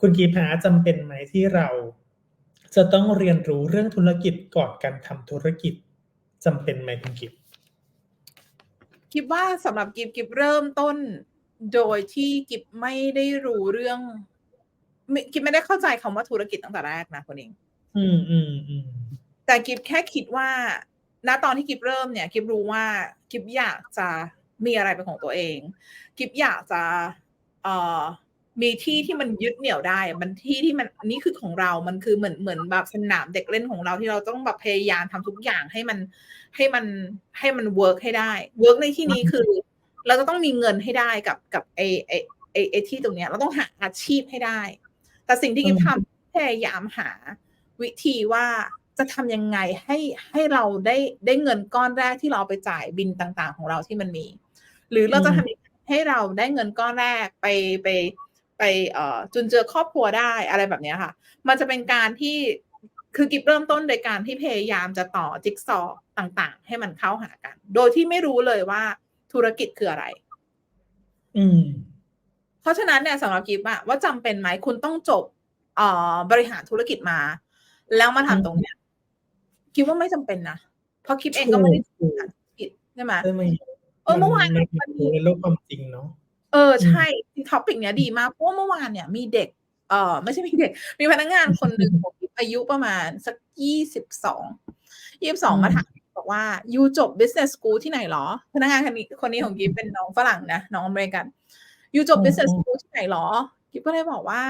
คุณกีพาจำเป็นไหมที่เรา จะต้องเรียนรู้เรื่องธุรกิจก่อนการทำธุรกิจจำเป็นไหมคุณกิฟคิดว่าสำหรับกิฟกิฟเริ่มต้น โดยที่กิฟไม่ได้รู้เรื่องไม่กิฟไม่ได้เข้าใจคำว่าธุรกิจตั้งแต่แรกนะคนเอง อืมอืมอืมแต่กิฟแค่คิดว่าณตอนที่กิฟเริ่มเนี่ยกิฟรู้ว่ากิฟอยากจะมีอะไรเป็นของตัวเอง กิฟอยากจะ เอ่อ มีที่ที่มันยึดเหนี่ยวได้ มันที่ที่มันอันนี้คือของเรา มันคือเหมือนเหมือนแบบสนามเด็กเล่นของเราที่เราต้องแบบพยายามทำทุกอย่างให้มันให้มันให้มันเวิร์กให้ได้เวิร์กในที่นี้คือ เราจะต้องมีเงินให้ได้กับกับไอไอไอไอที่ตรงเนี้ย เราต้องหาอาชีพให้ได้ แต่สิ่งที่กิฟทำพยายามหาวิธีว่าจะทำยังไงให้ให้เราได้ได้เงินก้อนแรกที่เราเอาไปจ่ายบินต่างๆ ของเราที่มันมี หรือเราจะทำยังไงให้เราได้เงินก้อนแรกไปไปไป เอ่อจุนเจือครอบครัวได้อะไรแบบเนี้ยค่ะ มันจะเป็นการที่คือกิบเริ่มต้นโดยการที่พยายามจะต่อจิ๊กซอว์ต่างๆ ให้มันเข้าหากัน โดยที่ไม่รู้เลยว่าธุรกิจคืออะไร อืม เพราะฉะนั้นเนี่ยสำหรับกิฟอะว่าจำเป็นไหมคุณต้องจบเอ่อบริหารธุรกิจมา แล้วมาทำตรงเนี้ยคิดว่าไม่จำเป็นนะเพราะคิดเองก็ไม่ได้บริหารธุรกิจใช่ไหมใช่ไหมเออเมื่อวานมัมันนมีในโลกความจริงเนาะ เออใช่ท็อปิกเนี้ยดีมากเพราะว่าเมื่อวานเนี่ยมีเด็กเออไม่ใช่มีเด็ก มีพนักงานคนหนึ่งอายุประมาณสักยี่สิบสองยี่สิบสองอืมมาถามบอกว่ายูจบ business school ที่ไหนหรอ พนักงานคนนี้คนนี้ของกิฟเป็นน้องฝรั่งนะน้องอเมริกันยูจบ business school ที่ไหนหรอ กิฟก็เลยบอกว่า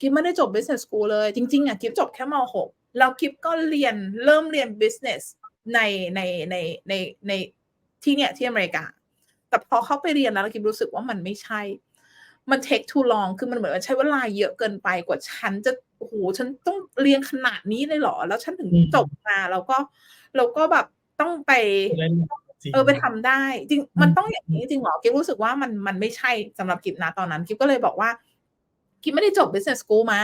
กิฟไม่ได้จบ business school เลย จริงๆอะกิฟจบแค่มหกแล้วกิฟก็เรียนเริ่มเรียน business ในในในในในที่เนี่ยที่อเมริกา แต่พอเข้าไปเรียนแล้วกิฟรู้สึกว่ามันไม่ใช่ มัน take too long คือมันเหมือนว่าใช้เวลาเยอะเกินไปกว่าฉันจะโอ้โหฉันต้องเรียนขนาดนี้เลยเหรอ แล้วฉันถึงอืมจบมาแล้วก็แล้วก็แบบต้องไปเล่นจริงเออไปทำได้ จริงอืมมันต้องอย่างนี้จริงเหรอกิฟรู้สึกว่ามันมันไม่ใช่สำหรับกิฟนะตอนนั้นกิฟก็เลยบอกว่ากิฟไม่ได้จบ business school มา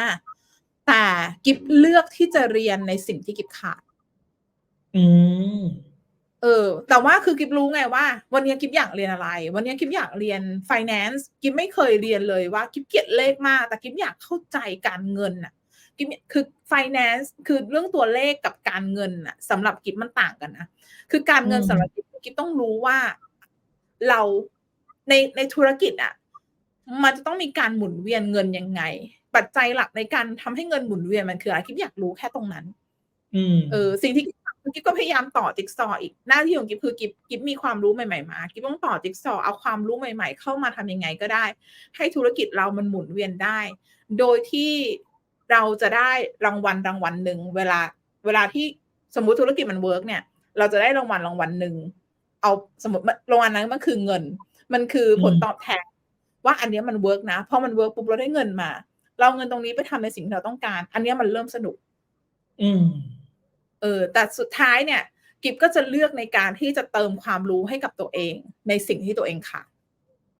แต่กิฟเลือกที่จะเรียนในสิ่งที่กิฟขาด อืม เออ แต่ว่าคือกิฟรู้ไงว่า วันนี้กิฟอยากเรียนอะไร วันนี้กิฟอยากเรียน finance กิฟไม่เคยเรียนเลยว่ากิฟเกลียดเลขมาก แต่กิฟอยากเข้าใจการเงินน่ะกิฟคือ finance คือเรื่องตัวเลขกับการเงินน่ะสำหรับกิฟมันต่างกันนะคือการเงินอืมสำหรับกิฟกิฟต้องรู้ว่าเราในในธุรกิจอะมันจะต้องมีการหมุนเวียนเงินยังไง ปัจจัยหลักในการทำให้เงินหมุนเวียนมันคืออะไรกิฟอยากรู้แค่ตรงนั้นอืมเออสิ่งที่ กิ๊บก็พยายามต่อจิ๊กซออีกหน้าที่ของกิ๊บคือกิ๊บกิ๊บมีความรู้ใหม่ๆมากิ๊บต้องต่อจิ๊กซอเอาความรู้ใหม่ ๆ เข้ามาทำยังไงก็ได้ ให้ธุรกิจเรามันหมุนเวียนได้ โดยที่เราจะได้รางวัลรางวัลหนึ่งเวลาเวลาที่สมมุติธุรกิจมันเวิร์กเนี่ย เราจะได้รางวัลรางวัลหนึ่งเอาสมมติรางวัลนั้นมันคือเงิน มันคือผลตอบแทนว่าอันนี้มันเวิร์กนะพอมันเวิร์กปุ๊บเราได้เงินมา เราเงินตรงนี้ไปทำในสิ่งที่เราต้องการ อันนี้มันเริ่มสนุก อืม เออแต่สุดท้ายเนี่ยกิฟก็จะเลือกในการที่จะเติมความรู้ให้กับตัวเอง ในสิ่งที่ตัวเองขาด